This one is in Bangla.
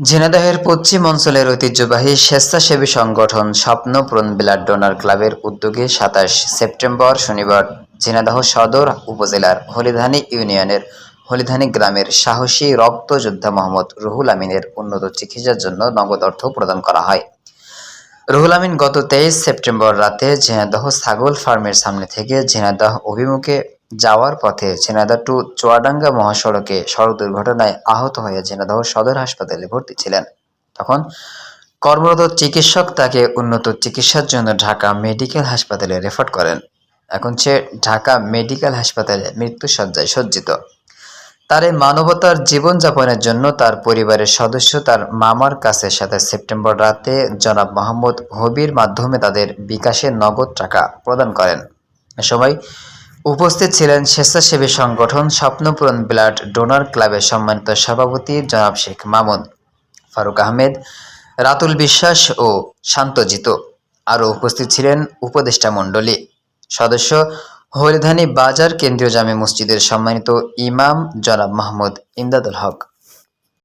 ঝিনাইদহের পশ্চিম অঞ্চলের ঐতিহ্যবাহী স্বেচ্ছাসেবী সংগঠন স্বপ্নপূরণ ব্লাড ডোনার ক্লাবের উদ্যোগে সাতাশ সেপ্টেম্বর শনিবার ঝিনাইদহ সদর উপজেলার হলিধানী ইউনিয়নের হলিধানী গ্রামের সাহসী রক্তযোদ্ধা মোহাম্মদ রুহুল আমিনের উন্নত চিকিৎসার জন্য নগদ অর্থ প্রদান করা হয়। রুহুল আমিন গত তেইশ সেপ্টেম্বর রাতে ঝিনাইদহ ছাগল ফার্মের সামনে থেকে ঝিনাইদহ অভিমুখে যাওয়ার পথে ঝিনাইদহ টু চুয়াডাঙ্গা মহাসড়কে সড়ক দুর্ঘটনায় আহত হয়ে ঝিনাইদহ সদর হাসপাতালে ভর্তি ছিলেন। তখন কর্মরত চিকিৎসক তাকে উন্নত চিকিৎসার জন্য ঢাকা মেডিকেল হাসপাতালে রেফার করেন। এখন সে ঢাকা মেডিকেল হাসপাতালে মৃত্যুসজ্জায় সজ্জিত। তার এই মানবতার জীবনযাপনের জন্য তার পরিবারের সদস্য তার মামার কাছে সাথে সেপ্টেম্বর রাতে জনাব মোহাম্মদ হবির মাধ্যমে তাদের বিকাশে নগদ টাকা প্রদান করেন। এ সময় উপস্থিত ছিলেন স্বেচ্ছাসেবী সংগঠন স্বপ্নপূরণ ব্লাড ডোনার ক্লাবের সম্মানিত সভাপতি জনাব শেখ মামুন, ফারুক আহমেদ, রাতুল বিশ্বাস ও শান্তজিত আরও উপস্থিত ছিলেন উপদেষ্টা মণ্ডলী। সদস্য হরিধানী বাজার কেন্দ্রীয় জামে মসজিদের সম্মানিত ইমাম জনাব মাহমুদ ইমদাদুল হক।